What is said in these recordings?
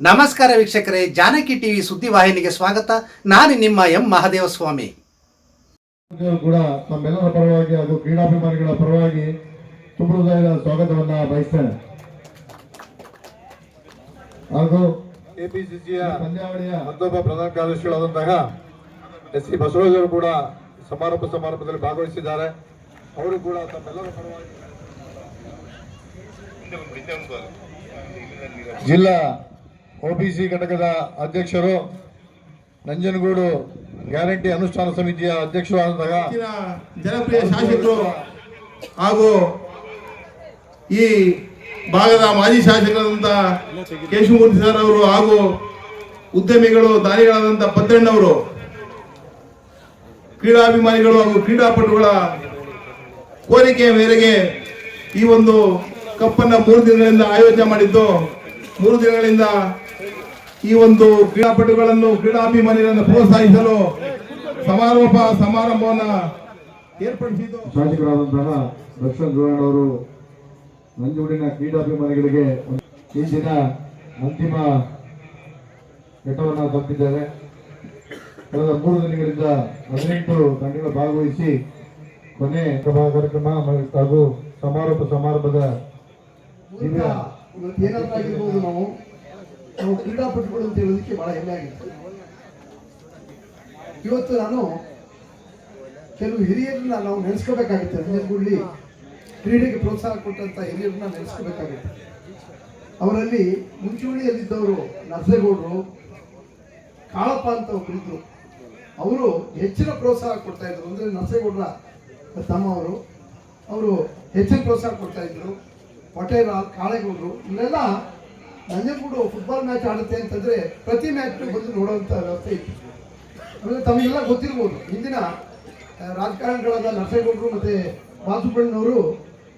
ನಮಸ್ಕಾರ ವೀಕ್ಷಕರೇ ಜಾನಕಿ ಟಿವಿ ಸುದ್ದಿವಾಹಿನಿಗೆ ಸ್ವಾಗತ. ನಾನು ನಿಮ್ಮ ಎಂ ಮಹಾದೇವ ಸ್ವಾಮಿ ಕೂಡ ತಮ್ಮೆಲ್ಲರ ಪರವಾಗಿ ಹಾಗೂ ಕ್ರೀಡಾಭಿಮಾನಿಗಳ ಪರವಾಗಿ ತುಂಬ ಹೃದಯದ ಸ್ವಾಗತವನ್ನ ಬಯಸ್ತೇನೆ. ಹಾಗೂ ಎಪಿಸಿಸಿಯ ಪಂದ್ಯಾವಳಿಯ ಮತ್ತೊಬ್ಬ ಪ್ರಧಾನ ಕಾರ್ಯದರ್ಶಿಗಳಾದಂತಹ ಎಸ್ ಸಿ ಬಸವರಾಜ್ ಅವರು ಕೂಡ ಸಮಾರೋಪ ಸಮಾರಂಭದಲ್ಲಿ ಭಾಗವಹಿಸಿದ್ದಾರೆ. ಅವರು ಕೂಡ ತಮ್ಮೆಲ್ಲರ ಪರವಾಗಿ ಜಿಲ್ಲಾ ಒಬಿಸಿ ಘಟಕದ ಅಧ್ಯಕ್ಷರು ನಂಜನಗೂಡು ಗ್ಯಾರಂಟಿ ಅನುಷ್ಠಾನ ಸಮಿತಿಯ ಅಧ್ಯಕ್ಷರು ಆದಾಗ ಜನಪ್ರಿಯ ಶಾಸಕರು ಹಾಗೂ ಈ ಭಾಗದ ಮಾಜಿ ಶಾಸಕರಾದಂತಹ ಕೇಶವಮೂರ್ತಿ ಸರ್ ಅವರು ಹಾಗೂ ಉದ್ಯಮಿಗಳು ದಾನಿಗಳಾದಂಥ ಪದ್ದಣ್ಣವರು ಕ್ರೀಡಾಭಿಮಾನಿಗಳು ಹಾಗೂ ಕ್ರೀಡಾಪಟುಗಳ ಕೋರಿಕೆಯ ಮೇರೆಗೆ ಈ ಒಂದು ಕಪ್ಪನ್ನು ಮೂರು ದಿನಗಳಿಂದ ಆಯೋಜನೆ ಮಾಡಿದ್ದು, ಮೂರು ದಿನಗಳಿಂದ ಈ ಒಂದು ಕ್ರೀಡಾಪಟುಗಳನ್ನು ಕ್ರೀಡಾಭಿಮಾನಿಗಳನ್ನು ಪ್ರೋತ್ಸಾಹಿಸಲು ಸಮಾರೋಪ ಸಮಾರಂಭವನ್ನ ಏರ್ಪಡಿಸಿದ್ದು. ಶಾಸಕರಾದಂತಹ ದರ್ಶನ್ ಗೌಡ ಅವರು ನಂಜುಗೂಡಿನ ಕ್ರೀಡಾಭಿಮಾನಿಗಳಿಗೆ ಈ ದಿನ ಅಂತಿಮ ಘಟ್ಟವನ್ನು ತಪ್ಪಿದ್ದಾರೆ ಕಳೆದ ಮೂರು ದಿನಗಳಿಂದ ಹದಿನೆಂಟು ತಂಡಗಳು ಭಾಗವಹಿಸಿ ಕೊನೆ ಸಭಾ ಕಾರ್ಯಕ್ರಮ ಹಾಗೂ ಸಮಾರೋಪ ಸಮಾರಂಭದ ನಾವು. ನಾವು ಕ್ರೀಡಾಪಟುಗಳು ಅಂತ ಹೇಳೋದಕ್ಕೆ ಬಹಳ ಹೆಮ್ಮೆ ಆಗಿತ್ತು. ಇವತ್ತು ನಾನು ಕೆಲವು ಹಿರಿಯರನ್ನ ನಾವು ನೆನೆಸ್ಕೋಬೇಕಾಗುತ್ತೆ. ನಂಜನಗೂಡ್ಲಿ ಕ್ರೀಡೆಗೆ ಪ್ರೋತ್ಸಾಹ ಕೊಟ್ಟಂತ ಹಿರಿಯರನ್ನ ನೆನೆಸ್ಕೋಬೇಕಾಗುತ್ತೆ. ಅವರಲ್ಲಿ ಮುಂಚೂಣಿಯಲ್ಲಿದ್ದವರು ನರಸೇಗೌಡರು, ಕಾಳಪ್ಪ ಅಂತ ಒಬ್ಬರಿದ್ರು ಅವರು ಹೆಚ್ಚಿನ ಪ್ರೋತ್ಸಾಹ ಕೊಡ್ತಾ ಇದ್ರು. ಅಂದ್ರೆ ನರಸೇಗೌಡರ ತಮ್ಮ ಅವರು ಅವರು ಹೆಚ್ಚಿನ ಪ್ರೋತ್ಸಾಹ ಕೊಡ್ತಾ ಇದ್ರು. ಪಟೇಲ, ಕಾಳೇಗೌಡರು ಇವರೆಲ್ಲ ನಂಜನಗೂಡು ಫುಟ್ಬಾಲ್ ಮ್ಯಾಚ್ ಆಡುತ್ತೆ ಅಂತಂದ್ರೆ ಪ್ರತಿ ಮ್ಯಾಚ್ ಬಂದು ನೋಡುವಂತ ವ್ಯವಸ್ಥೆ ಇತ್ತು. ಆಮೇಲೆ ತಮಗೆಲ್ಲ ಗೊತ್ತಿರ್ಬೋದು ಹಿಂದಿನ ಆ, ರಾಜಕಾರಣಿಗಳಾದ ನರಸೇಗೌಡರು ಮತ್ತೆ ಬಾಸುಬಣ್ಣವರು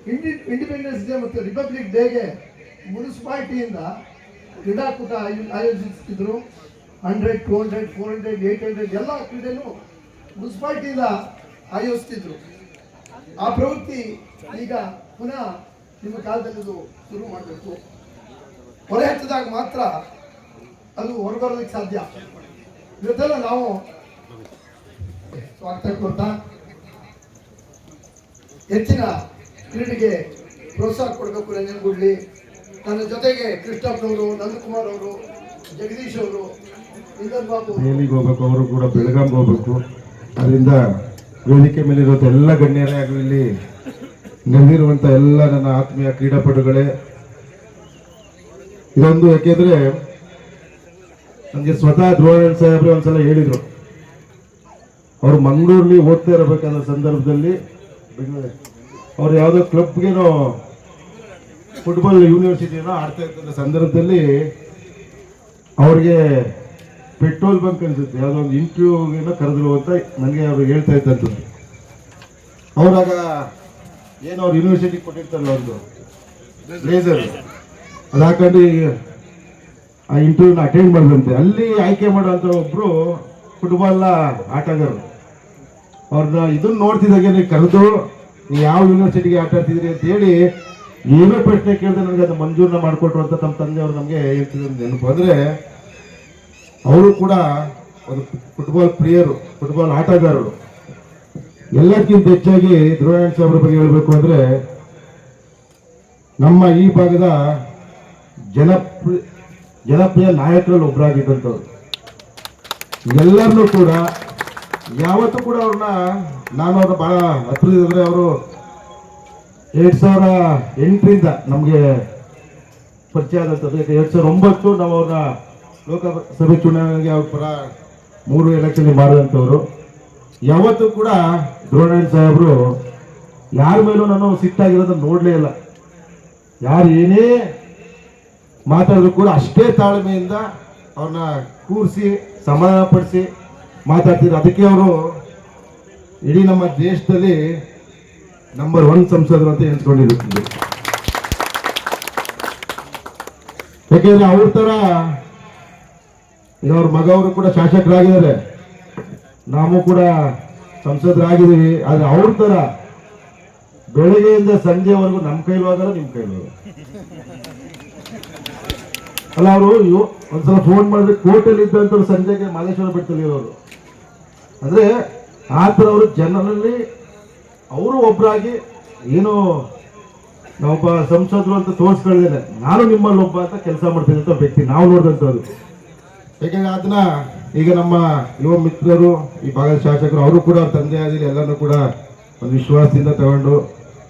ಇಂಡಿ ಇಂಡಿಪೆಂಡೆನ್ಸ್ ಡೇ ಮತ್ತು ರಿಪಬ್ಲಿಕ್ ಡೇಗೆ ಮುನ್ಸಿಪಾಲಿಟಿಯಿಂದ ಕ್ರೀಡಾಕೂಟ ಆಯೋ- ಆಯೋಜಿಸ್ತಿದ್ರು. Hundred two hundred four hundred eight hundred ಎಲ್ಲ ಕ್ರೀಡೆನೂ ಮುನ್ಸಿಪಾಲಿಟಿಯಿಂದ ಆಯೋಜಿಸ್ತಿದ್ರು. ಆ ಪ್ರವೃತ್ತಿ ಈಗ ಪುನಃ ನಿಮ್ಮ ಕಾಲದಲ್ಲಿ ಶುರು ಮಾಡಬೇಕು. ಹೊರೆ ಹಚ್ಚಿದಾಗ ಮಾತ್ರ ಅದು ಹೊರಬರೋದಕ್ಕೆ ಸಾಧ್ಯ. ಇದೆಲ್ಲ ನಾವು ಸ್ವಾಗತ ಕೊಡ್ತಾ ಹೆಚ್ಚಿನ ಕ್ರೀಡೆಗೆ ಪ್ರೋತ್ಸಾಹ ಕೊಡಬೇಕು ನಂಜನಗೂಡ್ಲಿ ನನ್ನ ಜೊತೆಗೆ ಕೃಷ್ಣಪ್ಪನವರು ನಂದಕುಮಾರ್ ಅವರು ಜಗದೀಶ್ ಅವರು ಬಾಬು. ದೆಹಲಿಗೆ ಹೋಗ್ಬೇಕು, ಅವರು ಕೂಡ ಬೆಳಗಾಂ ಹೋಗ್ಬೇಕು. ಅದರಿಂದ ವೇದಿಕೆ ಮೇಲೆ ಎಲ್ಲ ಗಣ್ಯರೇ ಆಗಲಿ ಇಲ್ಲಿ ಎಲ್ಲ ನನ್ನ ಆತ್ಮೀಯ ಕ್ರೀಡಾಪಟುಗಳೇ ಇದೊಂದು ಯಾಕೆಂದ್ರೆ ನನಗೆ ಸ್ವತಃ ಧ್ರುವಣ್ ಸಾಹೇಬ್ರೆ ಒಂದ್ಸಲ ಹೇಳಿದ್ರು. ಅವರು ಮಂಗಳೂರಲ್ಲಿ ಓದ್ತಾ ಇರಬೇಕಾದ ಸಂದರ್ಭದಲ್ಲಿ ಅವ್ರು ಯಾವುದೋ ಕ್ಲಬ್ಗೇನೋ ಫುಟ್ಬಾಲ್ ಯೂನಿವರ್ಸಿಟಿನೋ ಆಡ್ತಾ ಇದ್ದ ಸಂದರ್ಭದಲ್ಲಿ ಅವ್ರಿಗೆ ಪೆಟ್ರೋಲ್ ಬಂಕ್ ಅನ್ಸುತ್ತೆ. ಯಾವುದೋ ಒಂದು ಇಂಟರ್ವ್ಯೂಗೇನೋ ಕರೆದ್ರು ಅಂತ ನನಗೆ ಅವ್ರು ಹೇಳ್ತಾ ಇದ್ದಂತು ಅವ್ರಾಗ ಏನೋ ಅವ್ರು ಯೂನಿವರ್ಸಿಟಿ ಕೊಟ್ಟಿರ್ತಾರಲ್ಲ ಒಂದು. ಲೇಸರ್ ಅದು ಆ ಇಂಟರ್ವ್ಯೂನ ಅಟೆಂಡ್ ಮಾಡಿದಂತೆ ಅಲ್ಲಿ ಆಯ್ಕೆ ಮಾಡುವಂಥ ಒಬ್ಬರು ಫುಟ್ಬಾಲ್ನ ಆಟಗಾರರು. ಅವ್ರನ್ನ ಇದನ್ನ ನೋಡ್ತಿದ್ದಾಗೆ ಕರೆದು ನೀವು ಯಾವ ಯೂನಿವರ್ಸಿಟಿಗೆ ಆಟ ಆಡ್ತಿದ್ರಿ ಅಂತ ಹೇಳಿ ಏನೋ ಪ್ರಶ್ನೆ ಕೇಳಿದ್ರೆ ನನಗೆ ಅದು ಮಂಜೂರನ್ನ ಮಾಡಿಕೊಟ್ರು ಅಂತ ನಮ್ಮ ತಂದೆಯವರು ನಮಗೆ ಹೇಳ್ತಿದ್ರು ನೆನಪು. ಅಂದರೆ ಅವರು ಕೂಡ ಒಂದು ಫುಟ್ಬಾಲ್ ಪ್ರಿಯರು ಫುಟ್ಬಾಲ್ ಆಟಗಾರರು. ಎಲ್ಲಕ್ಕಿಂತ ಹೆಚ್ಚಾಗಿ ಧ್ರುವನಾರಾಯಣ ಸಾಹೇಬ್ರ ಬಗ್ಗೆ ಹೇಳಬೇಕು ಅಂದರೆ ನಮ್ಮ ಈ ಭಾಗದ ಜನಪ್ರಿಯ ಜನಪ್ರಿಯ ನಾಯಕರಲ್ಲಿ ಒಬ್ಬರಾಗಿದ್ದಂಥವ್ರು ಎಲ್ಲರನ್ನೂ ಕೂಡ ಯಾವತ್ತೂ ಕೂಡ ಅವ್ರನ್ನ ನಾನು ಅವ್ರನ್ನ ಭಾಳ ಹತ್ರದಿದ್ರೆ ಅವರು ಎರಡು ಸಾವಿರ ಎಂಟರಿಂದ ನಮಗೆ ಪರಿಚಯ ಆದಂಥದ್ದು ಯಾಕೆ ಎರಡು ಸಾವಿರದ ಒಂಬತ್ತು ನಾವು ಅವ್ರನ್ನ ಲೋಕಸಭೆ ಚುನಾವಣೆಗೆ ಅವ್ರ ಪರ ಮೂರು ಎಲೆಕ್ಷನ್ ಮಾಡಿದಂಥವ್ರು ಯಾವತ್ತೂ ಕೂಡ ದ್ರೋಣಾಯಣ ಸಾಹೇಬರು ಯಾರ ಮೇಲೂ ನಾನು ಸಿಟ್ಟಾಗಿರೋದನ್ನು ನೋಡಲೇ ಇಲ್ಲ. ಯಾರು ಏನೇ ಮಾತಾಡಿದ್ರು ಕೂಡ ಅಷ್ಟೇ ತಾಳ್ಮೆಯಿಂದ ಅವ್ರನ್ನ ಕೂರಿಸಿ, ಸಮಾಧಾನಪಡಿಸಿ ಮಾತಾಡ್ತಿದ್ರು. ಅದಕ್ಕೆ ಅವರು ಇಡೀ ನಮ್ಮ ದೇಶದಲ್ಲಿ ನಂಬರ್ ಒನ್ ಸಂಸದರು ಅಂತ ಎನ್ಸ್ಕೊಂಡಿರುತ್ತದೆ ಯಾಕೆಂದ್ರೆ ಅವ್ರ ಥರ ಈಗ ಅವ್ರ ಮಗ ಅವರು ಕೂಡ ಶಾಸಕರಾಗಿದ್ದಾರೆ. ನಾವು ಕೂಡ ಸಂಸದರಾಗಿದ್ದೀವಿ. ಆದರೆ ಅವ್ರ ಥರ ಬೆಳಗ್ಗೆಯಿಂದ ಸಂಜೆವರೆಗೂ ನಮ್ಮ ಕೈಲೂ ಆಗಲ್ಲ, ನಿಮ್ಮ ಕೈಲೂ ಅಲ್ಲ, ಅವರು ಒಂದ್ಸಲ ಫೋನ್ ಮಾಡಿದ್ರೆ ಕೋರ್ಟಲ್ಲಿ ಇದ್ದಂಥವ್ರು ಸಂಜೆಗೆ ಮಾದೇಶ್ವರ ಬೆಟ್ಟದಲ್ಲಿ ಇರೋರು. ಅಂದ್ರೆ ಆ ಥರ ಅವರು ಜನರಲ್ಲಿ ಅವರು ಒಬ್ಬರಾಗಿ ಏನು ನಾವೊಬ್ಬ ಸಂಸದರು ಅಂತ ತೋರಿಸ್ಕೊಳ್ದೇನೆ ನಾನು ನಿಮ್ಮಲ್ಲಿ ಒಬ್ಬ ಅಂತ ಕೆಲಸ ಮಾಡ್ತಿದ್ದಂಥ ವ್ಯಕ್ತಿ ನಾವು ನೋಡಿದಂಥವ್ರು. ಯಾಕೆಂದ್ರೆ ಅದನ್ನ ಈಗ ನಮ್ಮ ಯುವ ಮಿತ್ರರು, ಈ ಭಾಗದ ಶಾಸಕರು, ಅವರು ಕೂಡ ಅವ್ರ ತಂದೆ ಆದಿರಿ ಎಲ್ಲನೂ ಕೂಡ ಒಂದು ವಿಶ್ವಾಸದಿಂದ ತಗೊಂಡು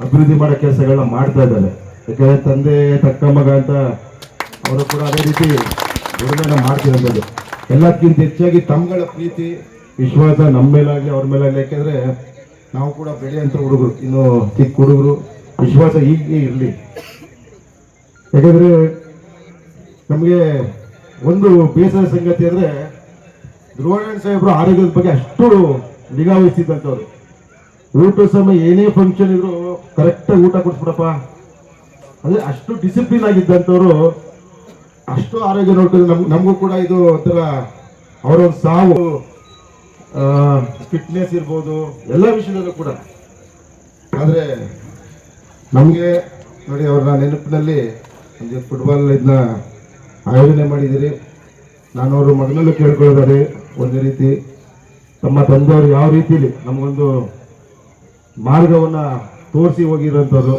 ಅಭಿವೃದ್ಧಿ ಮಾಡೋ ಕೆಲಸಗಳನ್ನ ಮಾಡ್ತಾ ಇದ್ದಾರೆ. ಯಾಕಂದ್ರೆ ತಂದೆ ತಕ್ಕ ಮಗ ಅಂತ ಅವರು ಕೂಡ ಅದೇ ರೀತಿ ದುಡಿಮೆನ ಮಾಡ್ತಿರೋದು ಎಲ್ಲದಕ್ಕಿಂತ ಹೆಚ್ಚಾಗಿ ತಮ್ಮಗಳ ಪ್ರೀತಿ, ವಿಶ್ವಾಸ ನಮ್ಮ ಮೇಲಾಗಲಿ, ಅವ್ರ ಮೇಲಾಗಲಿ. ಯಾಕೆಂದ್ರೆ ನಾವು ಕೂಡ ಬೆಳೆಯಂತ ಹುಡುಗರು, ಇನ್ನು ಚಿಕ್ಕ ಹುಡುಗರು, ವಿಶ್ವಾಸ ಈಗಲೇ ಇರಲಿ. ಯಾಕಂದ್ರೆ ನಮಗೆ ಒಂದು ಬೇಸರ ಸಂಗತಿ ಅಂದ್ರೆ ಧ್ರುವನಾರಾಯಣ ಸಾಹೇಬರು ಆರೋಗ್ಯದ ಬಗ್ಗೆ ಅಷ್ಟು ನಿಗಾ ವಹಿಸಿದ್ದಂಥವ್ರು. ಊಟ ಸಮಯ ಏನೇ ಫಂಕ್ಷನ್ ಇದ್ರು ಕರೆಕ್ಟಾಗಿ ಊಟ ಕೊಡ್ಸ್ಬಿಡಪ್ಪ. ಅಂದ್ರೆ ಅಷ್ಟು ಡಿಸಿಪ್ಲಿನ್ ಆಗಿದ್ದಂಥವ್ರು ಅಷ್ಟು ಆರೋಗ್ಯ ನೋಡಿದ್ರೆ ನಮ್ ನಮಗೂ ಕೂಡ ಇದು ಒಂಥರ ಅವರೊಂದು ಸಾವು. ಫಿಟ್ನೆಸ್ ಇರ್ಬೋದು. ಎಲ್ಲ ವಿಷಯದಲ್ಲೂ ಕೂಡ. ಆದರೆ ನಮಗೆ ನೋಡಿ ಅವ್ರ ನೆನಪಿನಲ್ಲಿ ಒಂದು ಫುಟ್ಬಾಲ್ ಇದನ್ನ ಆಯೋಜನೆ ಮಾಡಿದ್ದೀರಿ. ನಾನು ಅವರು ಮಗನಲ್ಲೂ ಕೇಳ್ಕೊಳ್ಳೋದಾರೆ ಒಂದು ರೀತಿ. ತಮ್ಮ ತಂದೆಯವರು ಯಾವ ರೀತಿಲಿ ನಮಗೊಂದು ಮಾರ್ಗವನ್ನ ತೋರಿಸಿ ಹೋಗಿರೋಂಥದ್ದು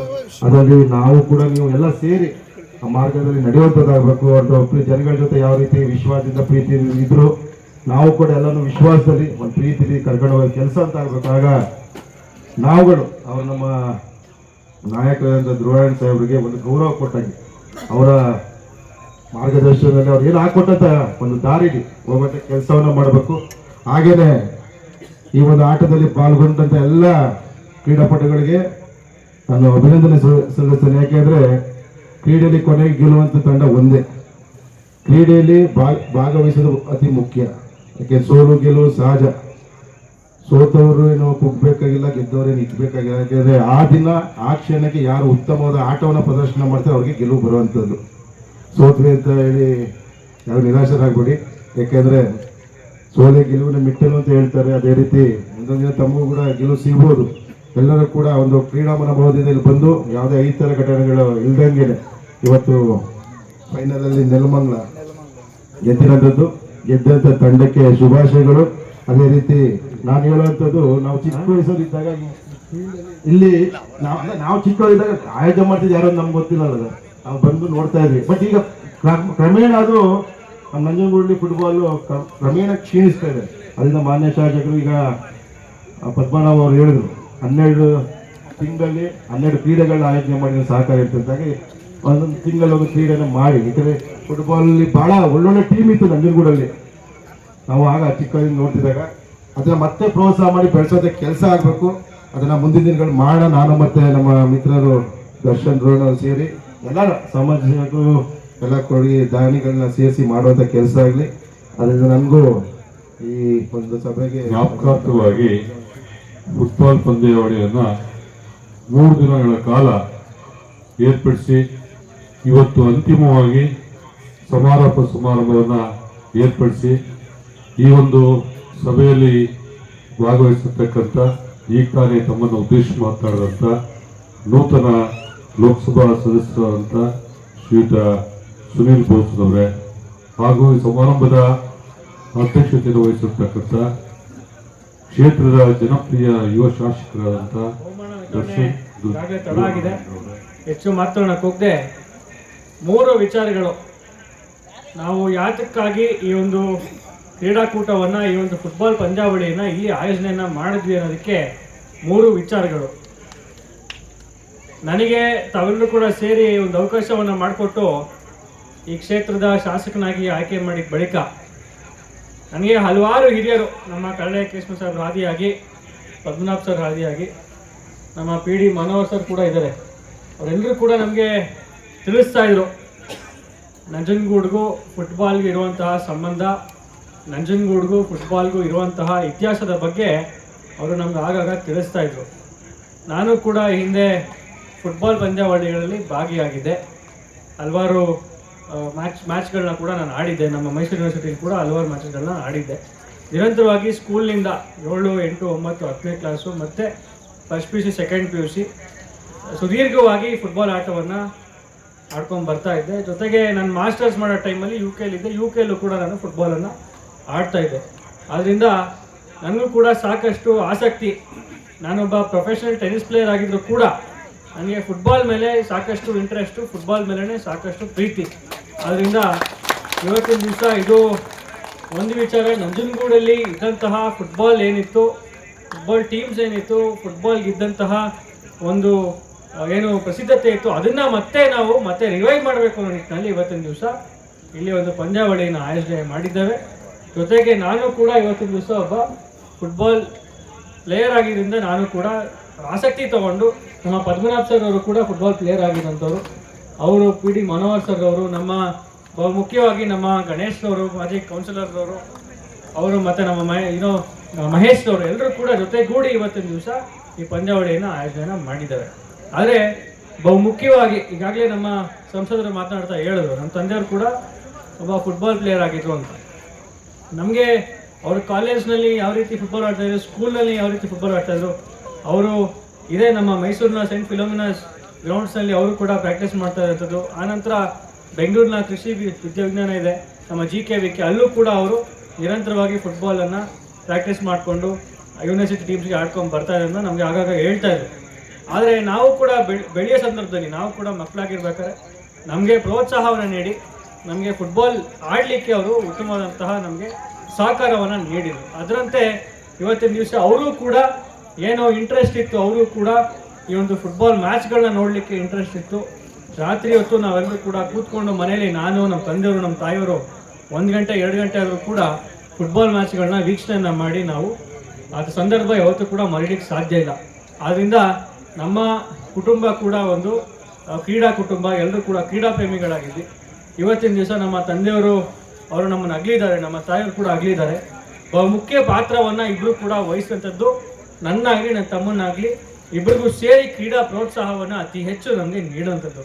ಅದರಲ್ಲಿ ನಾವು ಕೂಡ ನೀವು ಎಲ್ಲ ಸೇರಿ ಆ ಮಾರ್ಗದಲ್ಲಿ ನಡೆಯುವಂಥದ್ದಾಗಬೇಕು. ಅಂತ ಜನಗಳ ಜೊತೆ ಯಾವ ರೀತಿ ವಿಶ್ವಾಸದಿಂದ ಪ್ರೀತಿ ಇದ್ರು, ನಾವು ಕೂಡ ಎಲ್ಲನೂ ವಿಶ್ವಾಸದಲ್ಲಿ ಒಂದು ಪ್ರೀತಿಲಿ ಕರ್ಕೊಂಡು ಹೋಗೋ ಕೆಲಸ ಅಂತ ಆಗಬೇಕಾಗ ನಾವುಗಳು, ಅವರು ನಮ್ಮ ನಾಯಕರಾದ ಧ್ರುವನಾರಾಯಣ ಸಾಹೇಬರಿಗೆ ಒಂದು ಗೌರವ ಕೊಟ್ಟಂಗೆ, ಅವರ ಮಾರ್ಗದರ್ಶನದಲ್ಲಿ ಅವ್ರು ಏನು ಹಾಕೊಟ್ಟಂತ ಒಂದು ದಾರಿಲಿ ಹೋಗುವಂತ ಕೆಲಸವನ್ನು ಮಾಡಬೇಕು. ಹಾಗೇನೆ ಈ ಒಂದು ಆಟದಲ್ಲಿ ಪಾಲ್ಗೊಂಡಂಥ ಎಲ್ಲ ಕ್ರೀಡಾಪಟುಗಳಿಗೆ ನಾನು ಅಭಿನಂದನೆ ಸಲ್- ಸಲ್ಲಿಸ್ತೇನೆ. ಯಾಕೆಂದರೆ ಕ್ರೀಡೆಯಲ್ಲಿ ಕೊನೆಗೆ ಗೆಲ್ಲುವಂಥ ತಂಡ ಒಂದೇ. ಕ್ರೀಡೆಯಲ್ಲಿ ಭಾಗ- ಭಾಗವಹಿಸೋದು ಅತಿ ಮುಖ್ಯ. ಯಾಕೆ ಸೋಲು, ಗೆಲುವು ಸಹಜ. ಸೋತವರು ಏನು ಕುಗ್ಬೇಕಾಗಿಲ್ಲ ಗೆದ್ದವರೇನು ಇಕ್ಬೇಕಾಗಿಲ್ಲ ಯಾಕೆಂದ್ರೆ ಆ ದಿನ, ಆ ಕ್ಷಣಕ್ಕೆ ಯಾರು ಉತ್ತಮವಾದ ಆಟವನ್ನು ಪ್ರದರ್ಶನ ಮಾಡ್ತಾರೆ, ಅವ್ರಿಗೆ ಗೆಲುವು ಬರುವಂಥದ್ದು. ಸೋತ್ವಿ ಅಂತ ಹೇಳಿ ಯಾರು ನಿರಾಶರಾಗ್ಬಿಡಿ. ಯಾಕೆಂದ್ರೆ ಸೋಲೆ ಗೆಲುವಿನ ಮಿಟ್ಟಲು ಅಂತ ಹೇಳ್ತಾರೆ. ಅದೇ ರೀತಿ ಮುಂದೊಂದು ದಿನ ತಮಗೂ ಕೂಡ ಗೆಲುವು ಸಿಗ್ಬೋದು. ಎಲ್ಲರೂ ಕೂಡ ಒಂದು ಕ್ರೀಡಾ ಮನೋಭಾವದಿಂದ ಇಲ್ಲಿ ಬಂದು ಯಾವುದೇ ಥರ ಘಟನೆಗಳು ಇಲ್ದಂಗೆ ಇವತ್ತು ಫೈನಲ್ ಅಲ್ಲಿ ನೆಲಮಂಗ್ಲ ಗೆದ್ದಿರೋಂಥದ್ದು, ಗೆದ್ದಂಥ ತಂಡಕ್ಕೆ ಶುಭಾಶಯಗಳು. ಅದೇ ರೀತಿ ನಾನು ಹೇಳುವಂಥದ್ದು, ನಾವು ಚಿಕ್ಕ ವಯಸ್ಸಲ್ಲಿದ್ದಾಗ ಇಲ್ಲಿ ನಾವು ನಾವು ಚಿಕ್ಕವರಿದ್ದಾಗ ಆಯೋಜನೆ ಮಾಡ್ತಿದ್ದು ಯಾರೋ ನಮ್ಗೆ ಗೊತ್ತಿಲ್ಲ ನಾವು ಬಂದು ನೋಡ್ತಾ ಇದ್ವಿ. ಬಟ್ ಈಗ ಕ್ರಮ- ಕ್ರಮೇಣ ಅದು ನಮ್ಮ ನಂಜನಗೂಡಲ್ಲಿ ಫುಟ್ಬಾಲ್ ಕ್ರಮೇಣ ಕ್ಷೀಣಿಸ್ತಾ ಇದೆ. ಅದರಿಂದ ಮಾನ್ಯ ಶಾಸಕರು ಈಗ ಪದ್ಮನಾಭ ಅವರು ಹೇಳಿದ್ರು. ಹನ್ನೆರಡು ತಿಂಗಳಲ್ಲಿ, ಹನ್ನೆರಡು ಕ್ರೀಡೆಗಳನ್ನ ಆಯೋಜನೆ ಮಾಡಿ ಸಹಕಾರ ಇರ್ತಂತಾಗಿ ಒಂದೊಂದು ತಿಂಗಳ ಒಂದು ಕ್ರೀಡೆನ ಮಾಡಿ. ಯಾಕಂದ್ರೆ ಫುಟ್ಬಾಲ್ ಭಾಳ ಒಳ್ಳೊಳ್ಳೆ ಟೀಮ್ ಇತ್ತು ನಂಜನಗೂಡಲ್ಲಿ. ನಾವು ಆಗ ಚಿಕ್ಕದಿಂದ ನೋಡ್ತಿದ್ದಾಗ ಅದನ್ನ ಮತ್ತೆ ಪ್ರೋತ್ಸಾಹ ಮಾಡಿ ಬೆಳೆಸೋದಕ್ಕೆ ಕೆಲಸ ಆಗಬೇಕು. ಅದನ್ನ ಮುಂದಿನ ದಿನಗಳು ಮಾಡೋಣ. ನಾನು ಮತ್ತೆ ನಮ್ಮ ಮಿತ್ರರು ದರ್ಶನ್ ಅವರು ಸೇರಿ ಎಲ್ಲ ಸಮಾಜಕ್ಕೂ ಎಲ್ಲ ಕೊಡುಗೆ ದಾನಿಗಳನ್ನ ಸೇರಿಸಿ ಮಾಡುವಂಥ ಕೆಲಸ ಆಗಲಿ. ಅದರಿಂದ ನನಗೂ ಈ ಒಂದು ಸಭೆಗೆ ಜ್ಞಾಪಕಾರ್ಥವಾಗಿ ಫುಟ್ಬಾಲ್ ಪಂದ್ಯಾವಳಿಯನ್ನು ಮೂರು ದಿನಗಳ ಕಾಲ ಏರ್ಪಡಿಸಿ ಇವತ್ತು ಅಂತಿಮವಾಗಿ ಸಮಾರೋಪ ಸಮಾರಂಭವನ್ನು ಏರ್ಪಡಿಸಿ ಈ ಒಂದು ಸಭೆಯಲ್ಲಿ ಭಾಗವಹಿಸಿರ್ತಕ್ಕಂಥ ಈಗ ತಾನೇ ತಮ್ಮನ್ನು ಉದ್ದೇಶಿಸಿ ಮಾತನಾಡಿದಂಥ ನೂತನ ಲೋಕಸಭಾ ಸದಸ್ಯರಾದಂಥ ಶ್ರೀಯುತ ಸುನೀಲ್ ಬೋಸ್ರವರೇ ಹಾಗೂ ಈ ಸಮಾರಂಭದ ಅಧ್ಯಕ್ಷತೆಯನ್ನು ವಹಿಸಿರ್ತಕ್ಕಂಥ ಕ್ಷೇತ್ರದ ಜನಪ್ರಿಯ ಯುವ ಶಾಸಕರಾದಂಥ ದರ್ಶನ್ ಈಗಾಗಲೇ ತಡ ಆಗಿದೆ ಹೆಚ್ಚು ಮಾತಾಡೋಣ ಹೋಗದೆ ಮೂರು ವಿಚಾರಗಳು. ನಾವು ಯಾತಕ್ಕಾಗಿ ಈ ಒಂದು ಕ್ರೀಡಾಕೂಟವನ್ನು, ಈ ಒಂದು ಫುಟ್ಬಾಲ್ ಪಂದ್ಯಾವಳಿಯನ್ನು ಇಲ್ಲಿ ಆಯೋಜನೆಯನ್ನು ಮಾಡಿದ್ವಿ ಅನ್ನೋದಕ್ಕೆ ಮೂರು ವಿಚಾರಗಳು. ನನಗೆ ತಾವೆಲ್ಲರೂ ಕೂಡ ಸೇರಿ ಒಂದು ಅವಕಾಶವನ್ನು ಮಾಡಿಕೊಟ್ಟು ಈ ಕ್ಷೇತ್ರದ ಶಾಸಕನಾಗಿ ಆಯ್ಕೆ ಮಾಡಿದ ಬಳಿಕ ನನಗೆ ಹಲವಾರು ಹಿರಿಯರು ನಮ್ಮ ಕರಳೆ ಕೃಷ್ಣ ಸರ್ ಹಾದಿಯಾಗಿ, ಪದ್ಮನಾಭ್ ಸರ್ ಹಾದಿಯಾಗಿ, ನಮ್ಮ ಪಿ ಡಿ ಮನೋಹರ್ ಸರ್ ಕೂಡ ಇದ್ದಾರೆ. ಅವರೆಲ್ಲರೂ ಕೂಡ ನಮಗೆ ತಿಳಿಸ್ತಾ ಇದ್ರು. ನಂಜನಗೂಡ್ಗೂ ಫುಟ್ಬಾಲ್ಗೆ ಇರುವಂತಹ ಸಂಬಂಧ, ನಂಜನಗೂಡ್ಗೂ ಫುಟ್ಬಾಲ್ಗೂ ಇರುವಂತಹ ಇತಿಹಾಸದ ಬಗ್ಗೆ ಅವರು ನಮ್ಗೆ ಆಗಾಗ ತಿಳಿಸ್ತಾ ಇದ್ರು. ನಾನು ಕೂಡ ಹಿಂದೆ ಫುಟ್ಬಾಲ್ ಪಂದ್ಯಾವಳಿಗಳಲ್ಲಿ ಭಾಗಿಯಾಗಿದ್ದೆ. ಹಲವಾರು ಮ್ಯಾಚ್ ಮ್ಯಾಚ್ಗಳನ್ನ ಕೂಡ ನಾನು ಆಡಿದ್ದೆ. ನಮ್ಮ ಮೈಸೂರು ಯೂನಿವರ್ಸಿಟಿಲಿ ಕೂಡ ಹಲವಾರು ಮ್ಯಾಚ್ಗಳನ್ನ ಆಡಿದ್ದೆ. ನಿರಂತರವಾಗಿ ಸ್ಕೂಲ್ನಿಂದ ಏಳು, ಎಂಟು, ಒಂಬತ್ತು, ಹತ್ತನೇ ಕ್ಲಾಸು ಮತ್ತು first P U C second P U C ಸುದೀರ್ಘವಾಗಿ ಫುಟ್ಬಾಲ್ ಆಟವನ್ನು ಆಡ್ಕೊಂಡು ಬರ್ತಾ ಇದ್ದೆ. ಜೊತೆಗೆ ನಾನು ಮಾಸ್ಟರ್ಸ್ ಮಾಡೋ ಟೈಮಲ್ಲಿ ಯು ಕೆಲಿದ್ದೆ ಯು ಕೆಲ್ಲೂ ಕೂಡ ನಾನು ಫುಟ್ಬಾಲನ್ನು ಆಡ್ತಾ ಇದ್ದೆ. ಆದ್ದರಿಂದ ನನಗೂ ಕೂಡ ಸಾಕಷ್ಟು ಆಸಕ್ತಿ. ನಾನೊಬ್ಬ ಪ್ರೊಫೆಷನಲ್ ಟೆನ್ನಿಸ್ ಪ್ಲೇಯರ್ ಆಗಿದ್ದರೂ ಕೂಡ, ನನಗೆ ಫುಟ್ಬಾಲ್ ಮೇಲೆ ಸಾಕಷ್ಟು ಇಂಟ್ರೆಸ್ಟು ಫುಟ್ಬಾಲ್ ಮೇಲೇ ಸಾಕಷ್ಟು ಪ್ರೀತಿ. ಆದ್ದರಿಂದ ಇವತ್ತಿನ ದಿವಸ ಇದು ಒಂದು ವಿಚಾರ, ನಂಜನಗೂಡಲ್ಲಿ ಇದ್ದಂತಹ ಫುಟ್ಬಾಲ್ ಏನಿತ್ತು ಫುಟ್ಬಾಲ್ ಟೀಮ್ಸ್ ಏನಿತ್ತು ಫುಟ್ಬಾಲ್ ಇದ್ದಂತಹ ಒಂದು ಏನು ಪ್ರಸಿದ್ಧತೆ ಇತ್ತು, ಅದನ್ನ ಮತ್ತೆ ನಾವು ಮತ್ತೆ ರಿವೈವ್ ಮಾಡಬೇಕು ಅನ್ನೋ ನಿಟ್ಟಿನಲ್ಲಿ ಇವತ್ತಿನ ದಿವಸ ಇಲ್ಲಿ ಒಂದು ಪಂದ್ಯಾವಳಿಯನ್ನು ಆಯೋಜನೆ ಮಾಡಿದ್ದೇವೆ. ಜೊತೆಗೆ ನಾನು ಕೂಡ ಇವತ್ತಿನ ದಿವಸ ಒಬ್ಬ ಫುಟ್ಬಾಲ್ ಪ್ಲೇಯರ್ ಆಗಿದ್ದರಿಂದ ನಾನು ಕೂಡ ಆಸಕ್ತಿ ತಗೊಂಡು ನಮ್ಮ ಪದ್ಮನಾಭ್ ಸರ್ ಅವರು ಕೂಡ ಫುಟ್ಬಾಲ್ ಪ್ಲೇಯರ್ ಆಗಿದ್ದಂಥವ್ರು ಅವರು ಪಿ ಡಿ ಮನೋಹರ್ ಸರ್ ಅವರು, ನಮ್ಮ ಮುಖ್ಯವಾಗಿ ನಮ್ಮ ಗಣೇಶ್ ಅವರು, ಮಾಜಿ ಕೌನ್ಸಿಲರ್ ಅವರು ಅವರು ಮತ್ತೆ ನಮ್ಮ ಮಹೇ ಏನೋ ಮಹೇಶ್ ಅವರು ಎಲ್ಲರೂ ಕೂಡ ಜೊತೆಗೂಡಿ ಇವತ್ತಿನ ದಿವಸ ಈ ಪಂದ್ಯಾವಳಿಯನ್ನು ಆಯೋಜನೆ ಮಾಡಿದ್ದಾರೆ. ಆದರೆ ಬಹುಮುಖ್ಯವಾಗಿ ಈಗಾಗಲೇ ನಮ್ಮ ಸಂಸದರು ಮಾತನಾಡ್ತಾ ಹೇಳಿದ್ರು, ನಮ್ಮ ತಂದೆಯವರು ಕೂಡ ಒಬ್ಬ ಫುಟ್ಬಾಲ್ ಪ್ಲೇಯರ್ ಆಗಿದ್ರು ಅಂತ. ನಮಗೆ ಅವರು ಕಾಲೇಜ್ನಲ್ಲಿ ಯಾವ ರೀತಿ ಫುಟ್ಬಾಲ್ ಆಡ್ತಾಯಿದ್ರು ಸ್ಕೂಲ್ನಲ್ಲಿ ಯಾವ ರೀತಿ ಫುಟ್ಬಾಲ್ ಆಡ್ತಾಯಿದ್ರು ಅವರು ಇದೇ ನಮ್ಮ ಮೈಸೂರಿನ ಸೆಂಟ್ ಫಿಲೋಮಿನಾಸ್ ಗ್ರೌಂಡ್ಸ್ನಲ್ಲಿ ಅವರು ಕೂಡ ಪ್ರಾಕ್ಟೀಸ್ ಮಾಡ್ತಾ ಇರ್ತದ್ದು ಆನಂತರ ಬೆಂಗಳೂರಿನ ಕೃಷಿ ವಿದ್ಯಾವಿಜ್ಞಾನ ಇದೆ. ನಮ್ಮ ಜಿ ಕೆ ವಿ ಕೆ ಅಲ್ಲೂ ಕೂಡ ಅವರು ನಿರಂತರವಾಗಿ ಫುಟ್ಬಾಲನ್ನು ಪ್ರಾಕ್ಟೀಸ್ ಮಾಡಿಕೊಂಡು ಯೂನಿವರ್ಸಿಟಿ ಟೀಮ್ಸ್ಗೆ ಆಡ್ಕೊಂಡು ಬರ್ತಾ ಇರೋದನ್ನ ನಮಗೆ ಆಗಾಗ ಹೇಳ್ತಾ ಇದ್ರು. ಆದರೆ ನಾವು ಕೂಡ ಬೆಳೆಯೋ ಸಂದರ್ಭದಲ್ಲಿ ನಾವು ಕೂಡ ಮಕ್ಕಳಾಗಿರ್ಬೇಕಾದ್ರೆ ನಮಗೆ ಪ್ರೋತ್ಸಾಹವನ್ನು ನೀಡಿ, ನಮಗೆ ಫುಟ್ಬಾಲ್ ಆಡಲಿಕ್ಕೆ ಅವರು ಉತ್ತಮವಾದಂತಹ ನಮಗೆ ಸಹಕಾರವನ್ನು ನೀಡಿದರು. ಅದರಂತೆ ಇವತ್ತಿನ ದಿವಸ ಅವರು ಕೂಡ ಏನೋ ಇಂಟ್ರೆಸ್ಟ್ ಇತ್ತು, ಅವರು ಕೂಡ ಈ ಒಂದು ಫುಟ್ಬಾಲ್ ಮ್ಯಾಚ್ಗಳನ್ನ ನೋಡಲಿಕ್ಕೆ ಇಂಟ್ರೆಸ್ಟ್ ಇತ್ತು. ರಾತ್ರಿ ಹೊತ್ತು ನಾವೆಲ್ಲರೂ ಕೂಡ ಕೂತ್ಕೊಂಡು ಮನೆಯಲ್ಲಿ ನಾನು ನಮ್ಮ ತಂದೆಯವರು ನಮ್ಮ ತಾಯಿಯವರು ಒಂದು ಗಂಟೆ ಎರಡು ಗಂಟೆ ಆದರೂ ಕೂಡ ಫುಟ್ಬಾಲ್ ಮ್ಯಾಚ್ಗಳನ್ನ ವೀಕ್ಷಣೆಯನ್ನು ಮಾಡಿ ನಾವು ಅದು ಸಂದರ್ಭ ಯಾವತ್ತೂ ಕೂಡ ಮರೀಲಿಕ್ಕೆ ಸಾಧ್ಯ ಇಲ್ಲ. ಆದ್ದರಿಂದ ನಮ್ಮ ಕುಟುಂಬ ಕೂಡ ಒಂದು ಆ, ಕ್ರೀಡಾ ಕುಟುಂಬ ಎಲ್ಲರೂ ಕೂಡ ಕ್ರೀಡಾ ಪ್ರೇಮಿಗಳಾಗಿದ್ವಿ. ಇವತ್ತಿನ ದಿವಸ ನಮ್ಮ ತಂದೆಯವರು ಅವರು ನಮ್ಮನ್ನು ಅಗಲಿದ್ದಾರೆ ನಮ್ಮ ತಾಯಿಯವರು ಕೂಡ ಅಗಲಿದ್ದಾರೆ. ಬಹು ಮುಖ್ಯ ಪಾತ್ರವನ್ನು ಇಬ್ಬರು ಕೂಡ ವಹಿಸುವಂಥದ್ದು ನನ್ನಾಗಲಿ ನನ್ನ ತಮ್ಮನಾಗಲಿ ಇಬ್ಬರಿಗೂ ಸೇರಿ ಕ್ರೀಡಾ ಪ್ರೋತ್ಸಾಹವನ್ನು ಅತಿ ಹೆಚ್ಚು ನಮಗೆ ನೀಡುವಂಥದ್ದು.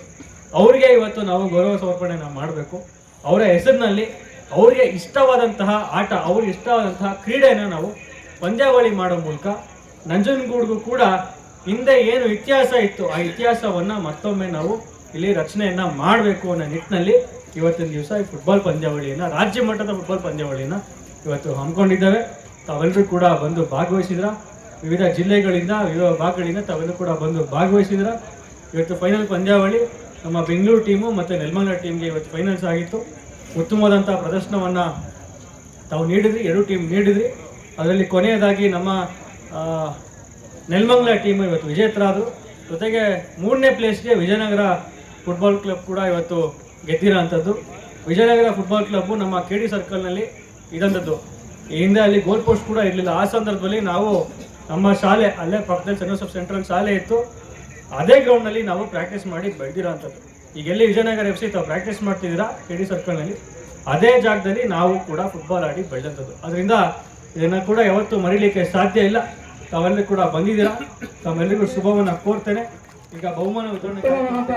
ಅವರಿಗೆ ಇವತ್ತು ನಾವು ಗೌರವ ಸಮರ್ಪಣೆ ನಾವು ಮಾಡಬೇಕು. ಅವರ ಹೆಸರಿನಲ್ಲಿ ಅವರಿಗೆ ಇಷ್ಟವಾದಂತಹ ಆಟ ಅವ್ರಿಗೆ ಇಷ್ಟವಾದಂತಹ ಕ್ರೀಡೆಯನ್ನು ನಾವು ಪಂದ್ಯಾವಳಿ ಮಾಡೋ ಮೂಲಕ ನಂಜನಗೂಡ್ಗೂ ಕೂಡ ಹಿಂದೆ ಏನು ಇತಿಹಾಸ ಇತ್ತು, ಆ ಇತಿಹಾಸವನ್ನು ಮತ್ತೊಮ್ಮೆ ನಾವು ಇಲ್ಲಿ ರಚನೆಯನ್ನು ಮಾಡಬೇಕು ಅನ್ನೋ ನಿಟ್ಟಿನಲ್ಲಿ ಇವತ್ತಿನ ದಿವಸ ಈ ಫುಟ್ಬಾಲ್ ಪಂದ್ಯಾವಳಿಯನ್ನು, ರಾಜ್ಯ ಮಟ್ಟದ ಫುಟ್ಬಾಲ್ ಪಂದ್ಯಾವಳಿಯನ್ನು ಇವತ್ತು ಹಮ್ಮಿಕೊಂಡಿದ್ದೇವೆ. ತಾವೆಲ್ಲರೂ ಕೂಡ ಬಂದು ಭಾಗವಹಿಸಿದ್ರ. ವಿವಿಧ ಜಿಲ್ಲೆಗಳಿಂದ, ವಿವಿಧ ಭಾಗಗಳಿಂದ ತಾವೆಲ್ಲೂ ಕೂಡ ಬಂದು ಭಾಗವಹಿಸಿದ್ರು ಇವತ್ತು ಫೈನಲ್ ಪಂದ್ಯಾವಳಿ, ನಮ್ಮ ಬೆಂಗಳೂರು ಟೀಮು ಮತ್ತು ನೆಲಮಂಗಲ ಟೀಮ್ಗೆ ಇವತ್ತು ಫೈನಲ್ಸ್ ಆಗಿತ್ತು. ಉತ್ತಮವಾದಂಥ ಪ್ರದರ್ಶನವನ್ನು ತಾವು ನೀಡಿದ್ರಿ, ಎರಡು ಟೀಮ್ ನೀಡಿದ್ರಿ. ಅದರಲ್ಲಿ ಕೊನೆಯದಾಗಿ ನಮ್ಮ ನೆಲಮಂಗಲ ಟೀಮ್ ಇವತ್ತು ವಿಜೇತರಾದರು. ಜೊತೆಗೆ ಮೂರನೇ ಪ್ಲೇಸ್ಗೆ ವಿಜಯನಗರ ಫುಟ್ಬಾಲ್ ಕ್ಲಬ್ ಕೂಡ ಇವತ್ತು ಗೆದ್ದಿರೋ ಅಂಥದ್ದು. ವಿಜಯನಗರ ಫುಟ್ಬಾಲ್ ಕ್ಲಬ್ಬು ನಮ್ಮ ಕೆ ಡಿ ಸರ್ಕಲ್ನಲ್ಲಿ ಇದಂಥದ್ದು. ಈ ಹಿಂದೆ ಅಲ್ಲಿ ಗೋಲ್ ಪೋಸ್ಟ್ ಕೂಡ ಇರಲಿಲ್ಲ. ಆ ಸಂದರ್ಭದಲ್ಲಿ ನಾವು ನಮ್ಮ ಶಾಲೆ ಅಲ್ಲೇ ಪಕ್ಕದಲ್ಲಿ ಸೆಂಟ್ ಜೋಸೆಫ್ ಸೆಂಟ್ರಲ್ ಶಾಲೆ ಇತ್ತು. ಅದೇ ಗ್ರೌಂಡ್ನಲ್ಲಿ ನಾವು ಪ್ರಾಕ್ಟೀಸ್ ಮಾಡಿ ಬೆಳೆದಿರೋ ಅಂಥದ್ದು. ಈಗ ಎಲ್ಲಿ ವಿಜಯನಗರ ಎಫ್ ಸಿ ತಾವು ಪ್ರಾಕ್ಟೀಸ್ ಮಾಡ್ತಿದ್ದೀರಾ? ಕೆ ಡಿ ಸರ್ಕಲ್ನಲ್ಲಿ ಅದೇ ಜಾಗದಲ್ಲಿ ನಾವು ಕೂಡ ಫುಟ್ಬಾಲ್ ಆಡಿ ಬೆಳೆದಂಥದ್ದು. ಅದರಿಂದ ಇದನ್ನು ಕೂಡ ಯಾವತ್ತೂ ಮರೀಲಿಕ್ಕೆ ಸಾಧ್ಯ ಇಲ್ಲ. ತಾವೆಲ್ಲರೂ ಕೂಡ ಬಂದಿದ್ದೀರಾ? ತಾವೆಲ್ಲರಿಗೂ ಶುಭವನ್ನು ಕೋರ್ತೇನೆ. ಈಗ ಬಹುಮಾನ ವಿತರಣೆ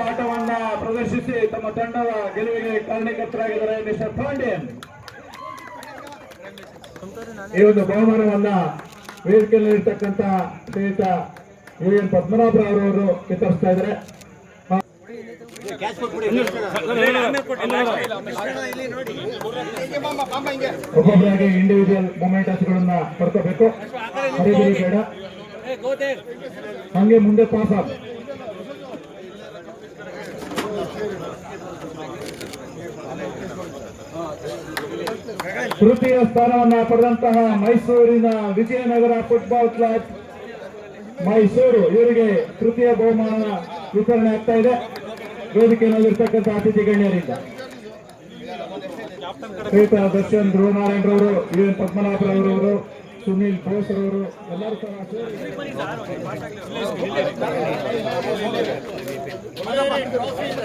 ಆಟವನ್ನ ಪ್ರದರ್ಶಿಸಿ ತಮ್ಮ ತಂಡದ ಗೆಲುವಿಗೆ ಕಾರಣೀಕರ್ತರಾಗಿದ್ದಾರೆ ಮಿಸ್ಟರ್ ಪಾಂಡ್ಯನ್. ಈ ಒಂದು ಬಹುಮಾನವನ್ನ ವೇದಿಕೆಯಲ್ಲಿ ಇರ್ತಕ್ಕಂತ ಶ್ರೀಯುತ ಯು ಎನ್ ಪದ್ಮನಾಭ ಅವರು ವಿತರಿಸ್ತಾ ಇದ್ದಾರೆ. ಒಬ್ಬೊಬ್ಬರಾಗಿ ಇಂಡಿವಿಜುವಲ್ ಮೊಮೆಂಟಸ್ಗಳನ್ನ ಪಡ್ಕೋಬೇಕು. ಬೇಡ. ಹಂಗೆ ಮುಂದೆ ಪಾಸ್ ಆಗ ತೃತೀಯ ಸ್ಥಾನವನ್ನು ಪಡೆದಂತಹ ಮೈಸೂರಿನ ವಿಜಯನಗರ ಫುಟ್ಬಾಲ್ ಕ್ಲಬ್ ಮೈಸೂರು. ಇವರಿಗೆ ತೃತೀಯ ಬಹುಮಾನ ವಿತರಣೆ ಆಗ್ತಾ ಇದೆ. ವೇದಿಕೆಯಲ್ಲಿರ್ತಕ್ಕಂಥ ಅತಿಥಿ ಗಣ್ಯರಿಂದ. ಶ್ರೀತ ದರ್ಶನ್ ಧ್ರುವನಾರಾಯಣರವರು ಯು ಎನ್ ಪದ್ಮನಾಭರವರವರು ಸುನೀಲ್ ಬೋಸ್ ರವರು, ಎಲ್ಲರೂ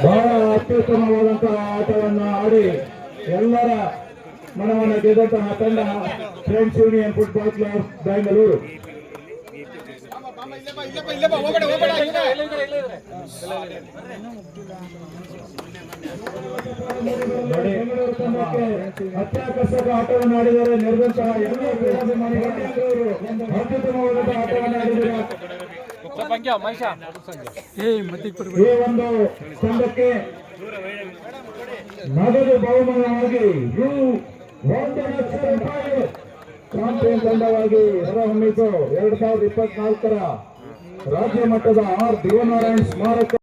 ಬಹಳ ಅತ್ಯುತ್ತಮವಾದಂತಹ ಆಟವನ್ನು ಆಡಿ ಎಲ್ಲರ ಮನವನ್ನು ಗೆದ್ದಂತಹ ತಂಡ friends union football club Bengaluru ನೋಡಿ, ಬೆಂಗಳೂರು ತಂಡಕ್ಕೆ ಅತ್ಯಾಕರ್ಷಕ ಆಟವನ್ನು ಆಡಿದರೆ ನೆರೆದಂತಹ ಎಲ್ಲ ಕ್ರೀಡಾಭಿಮಾನಿಗಳು ಅತ್ಯುತ್ತಮವಾದಂತಹ ಆಟವನ್ನು ಆಡಿದರೆ ಈ ಒಂದು ತಂಡಕ್ಕೆ ನಗದು ಬಹುಮಾನವಾಗಿ ಯು ಒಂದು ಚಾಂಪಿಯನ್ ತಂಡವಾಗಿ ಹೊರಹೊಮ್ಮಿತು ಎರಡ್ ಸಾವಿರದ ಇಪ್ಪತ್ನಾಲ್ಕರ ರಾಜ್ಯ ಮಟ್ಟದ ಆರ್. ದೇವನಾರಾಯಣ್ ಸ್ಮಾರಕ.